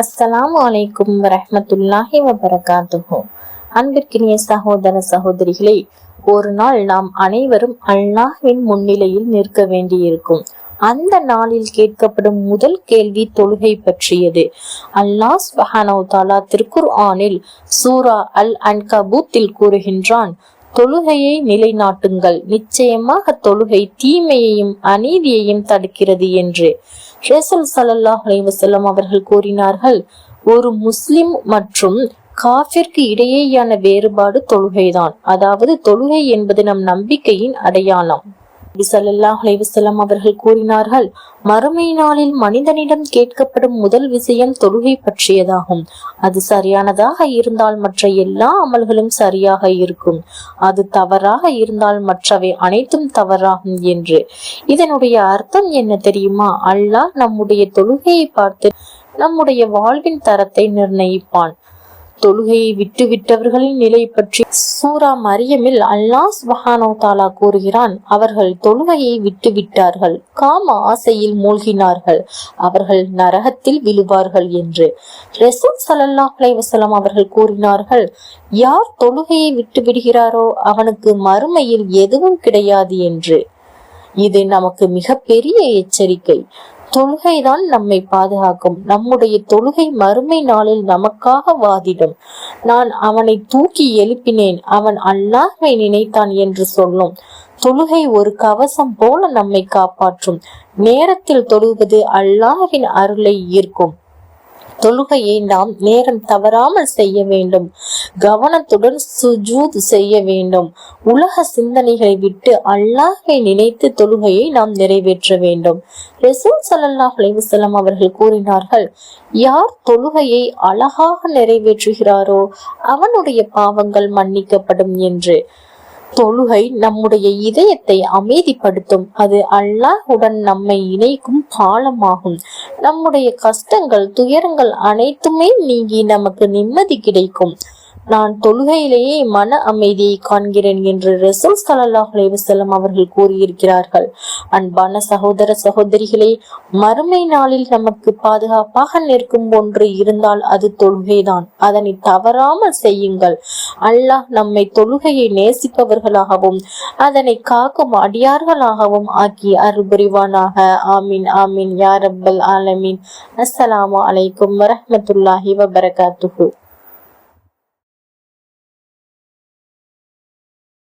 அஸ்ஸலாமு அலைக்கும் வரமத்துல்லாஹி வபரகாத்துஹு. அன்பிற்கினிய சகோதர சகோதரிகளே ஒரு நாள் நாம் அனைவரும் அல்லாஹ்வின் முன்னிலையில் நிற்க வேண்டியிருக்கும். அந்த நாளில் கேட்கப்படும் முதல் கேள்வி தொழுகை பற்றியது. அல்லாஹ் சுப்ஹானஹு தாலா திருக்குர் ஆனில் சூரா அல் அன்கபூத்தில் கூறுகின்றான் தொழுகையை நிலைநாட்டுங்கள். நிச்சயமாக தொழுகை தீமையையும் அநீதியையும் தடுக்கிறது என்று ரசூல் ஸல்லல்லாஹு அலைஹி அவர்கள் கூறினார்கள். ஒரு முஸ்லிம் மற்றும் காஃபிற்கு இடையேயான வேறுபாடு தொழுகைதான். அதாவது தொழுகை என்பது நம் நம்பிக்கையின் அடையாளம். நபி அவர்கள் கூறினார்கள் மறுமை நாளில் மனிதனிடம் கேட்கப்படும் முதல் விஷயம் தொழுகை பற்றியதாகும். அது சரியானதாக இருந்தால் மற்ற எல்லா அமல்களும் சரியாக இருக்கும். அது தவறாக இருந்தால் மற்றவை அனைத்தும் தவறாகும் என்று. இதனுடைய அர்த்தம் என்ன தெரியுமா? அல்லாஹ் நம்முடைய தொழுகையை பார்த்து நம்முடைய வாழ்வின் தரத்தை நிர்ணயிப்பான். தொழுகையை விட்டு விட்டவர்களின் நிலை பற்றி சூரா மரியமில் அல்லாஹ் சுபஹானோ தாலா கூறுகிறான் அவர்கள் தொழுகையை விட்டு விட்டார்கள் காம ஆசையில் மூழ்கினார்கள் அவர்கள் நரகத்தில் விழுவார்கள் என்று. ரசூல் ஸல்லல்லாஹு அலைஹி அவர்கள் கூறினார்கள் யார் தொழுகையை விட்டு விடுகிறாரோ அவனுக்கு மறுமையில் எதுவும் கிடையாது என்று. இது நமக்கு மிக பெரிய எச்சரிக்கை. தொழுகைதான் நம்மை பாதுகாக்கும். நம்முடைய தொழுகை மறுமை நாளில் நமக்காக வாதிடும். நான் அவனை தூக்கி எழுப்பினேன். அவன் அல்லாஹை நினைத்தான் என்று சொல்லும். தொழுகை ஒரு கவசம் போல நம்மை காப்பாற்றும். நேரத்தில் தொழுவது அல்லாஹின் அருளை ஈர்க்கும். தொழுகையை நாம் நேரம் தவறாமல் செய்ய வேண்டும். கவனத்துடன் சுஜூத் செய்ய வேண்டும். உலக சிந்தனைகளை விட்டு அல்லாஹை நினைத்து தொழுகையை நாம் நிறைவேற்ற வேண்டும். ரசூல் சல்லாஹ் அலைவசலம் அவர்கள் கூறினார்கள் யார் தொழுகையை அழகாக நிறைவேற்றுகிறாரோ அவனுடைய பாவங்கள் மன்னிக்கப்படும் என்று. தொழுகை நம்முடைய இதயத்தை அமைதிப்படுத்தும். அது அல்லாஹுடன் நம்மை இணைக்கும் பாலமாகும். நம்முடைய கஷ்டங்கள் துயரங்கள் அனைத்துமே நீங்கி நமக்கு நிம்மதி கிடைக்கும். நான் தொழுகையிலேயே மன அமைதியை காண்கிறேன் என்று ரசூல் சலல்லாஹ் அலைவசல்லம் அவர்கள் கூறியிருக்கிறார்கள். அன்பான சகோதர சகோதரிகளே மறுமை நாளில் நமக்கு பாதுகாப்பாக நிற்கும் ஒன்று இருந்தால் அது தொழுகைதான். அதனை தவறாமல் செய்யுங்கள். அல்லாஹ் நம்மை தொழுகையை நேசிப்பவர்களாகவும் அதனை காக்கும் அடியார்களாகவும் ஆக்கி அருபுரிவானாக ஆமீன் ஆமீன். யாரப்பல் ஆலமீன். அஸ்ஸலாமு அலைக்கும் வரஹமத்துல்லாஹி வபரகாத்துஹு.